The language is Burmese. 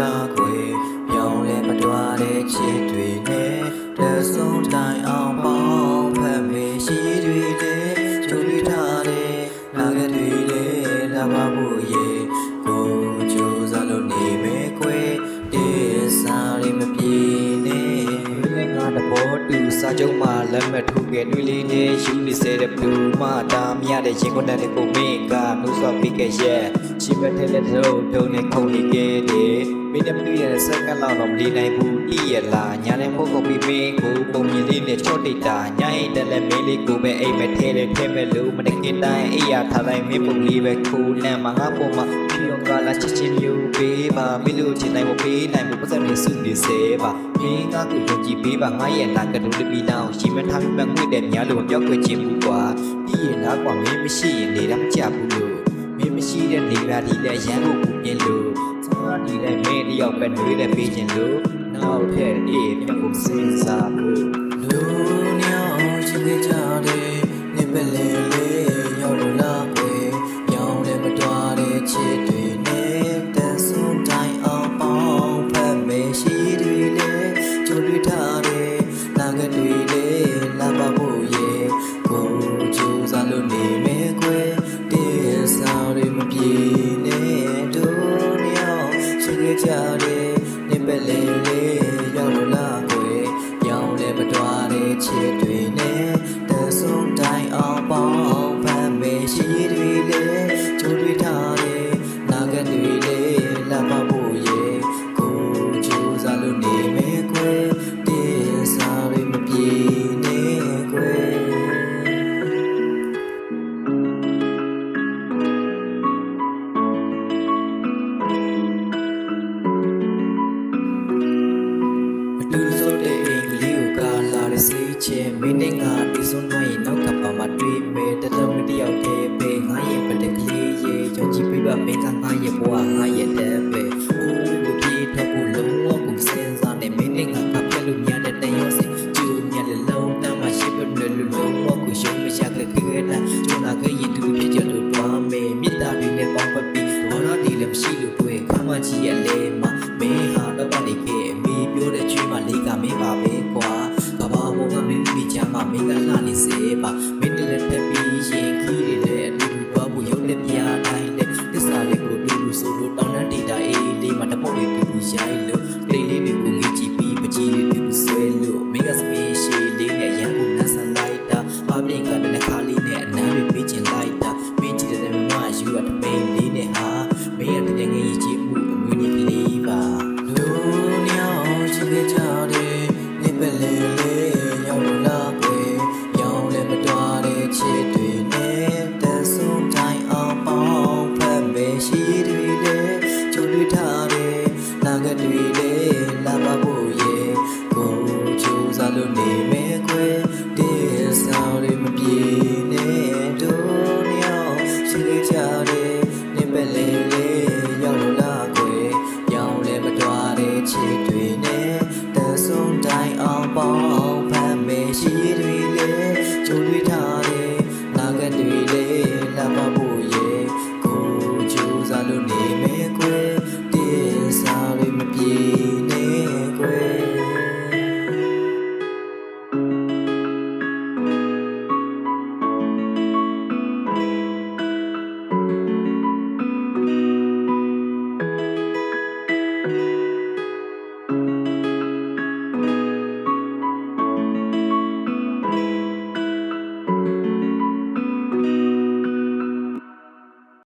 လားခွေပြောင်းလဲမတွားတဲ့ချစ်တွေနဲ့တဆုံးတိုင်းအောင်ပေါင်းဖက်မေရှိတွေနဲ့ကြိုးပြထားတဲ့နာဂတွေနဲ့လာပါဖို့ရေကိုကြိုးစားလို့နေမယ်ခွေတေးစားရမပြေနဲ့ငါတဘောတူစာချုပ်မှာလက်မှတ် ထိုးခဲ့တွေ့လေးနဲ့ယူနေစေတဲ့ဘလူးမတာမရတဲ့ရင်ခွန်းတဲ့ကိုမင်းကနှုတ်ဆော်ပြီးခဲ့ရဲ့ရှိမတဲ့လက်တော့တုံးနဲ့ခုန်နေခဲ့တယ် မင်းနဲ့မတွေ့ရတဲ့စက္ကန့်လောက်တော့မနေနိုင်ဘူးတည့်ရလားညာနဲ့ဖို့ကုန်ပြီးမင်းကိုပုံမြင်လေးနဲ့ချော့တိတ်တာညာရင်တက်လက်မင်းလေးကိုပဲအိမ်မထဲတယ်ထဲမဲ့လို့မတကင်တိုင်းအိယာထားတိုင်းမင်းပုံလေးပဲခိုးလန့်မှာငါပုံမှာဖြီယောကလာချစ်ချင်းမျိုးပေးပါမင်းတို့ချင်နိုင်မပေးနိုင်ဘူးပတ်စံလေးစုနေစေပါမင်းကကိုယုံကြည်ပေးပါငါရဲ့နာကတူတပီတောင်းရှိမထားပြီးမှငွေတဲ့များလို့ပြောက်ွယ်ခြင်းဘူးကွာပြီးရင်လားကွာမင်းမရှိရင်နေတာမကြဘူးလို့မင်းမရှိတဲ့နေရာဒီလည်းရန်ကိုပူပြင်းလို့ သွားဒီလည်းမင်းတယောက်ပဲတွေးလည်းပေးခြင်းလို့နောက်ထပ်အေးပြန်ကိုစဉ်းစားဖို့လူညောင်ရှိနေကြတယ်နေပလေလေး လဲမတွားတဲ့ချစ်တွေနဲ့တဆုံးတိုင်းအောင်ပေါင်းဖန်မေရှိတွေလေကြိုးတွေထားတဲ့နာဂတ်တွေလေလာပါ စေချင်မင်းနဲ့ငါဒီစွန်းတော့ရင်နောက်ကပါမတွေ့မယ်တလုံးတယောက်တည်းပဲငါရဲ့ပတကလေးရဲ့ကြောင့်ကြည့်ပြပါမင်းကငါရဲ့ဘဝငါရဲ့တဲ့ပဲဦးကိုပြေထပ်ဖို့လုံးဝကိုစဉ်းစားနေမင်းနဲ့ငါကပြလို့များတဲ့တန်ရုံးစကျူမြက်လုံးတမ်းမရှိဘဲလို့လုံးဝကိုရှုံးမရခဲ့ခဲ့တာကျွန်တော်ကရင်သူဖြစ်ကြလို့တွားမယ်မြစ်တာတွေနဲ့ပေါင်းပတ်ပြီးဘောရတီလည်းမရှိလို့တွေ့ခမကြီးရဲ့လေမှာမင်းဟာ မှာမင်းကလှနေစေပါမင်းနဲ့လက်တက်ပြီးရင်ခီးတွေလည်းအတူတူပွားဖို့ရုပ်နဲ့ပြတိုင်းနဲ့တစ္ဆာတွေကိုတူတူဆိုလို့တောင်းတဒေတာအေးလေးမှာတပုတ်လေးတူတူရိုက်လို့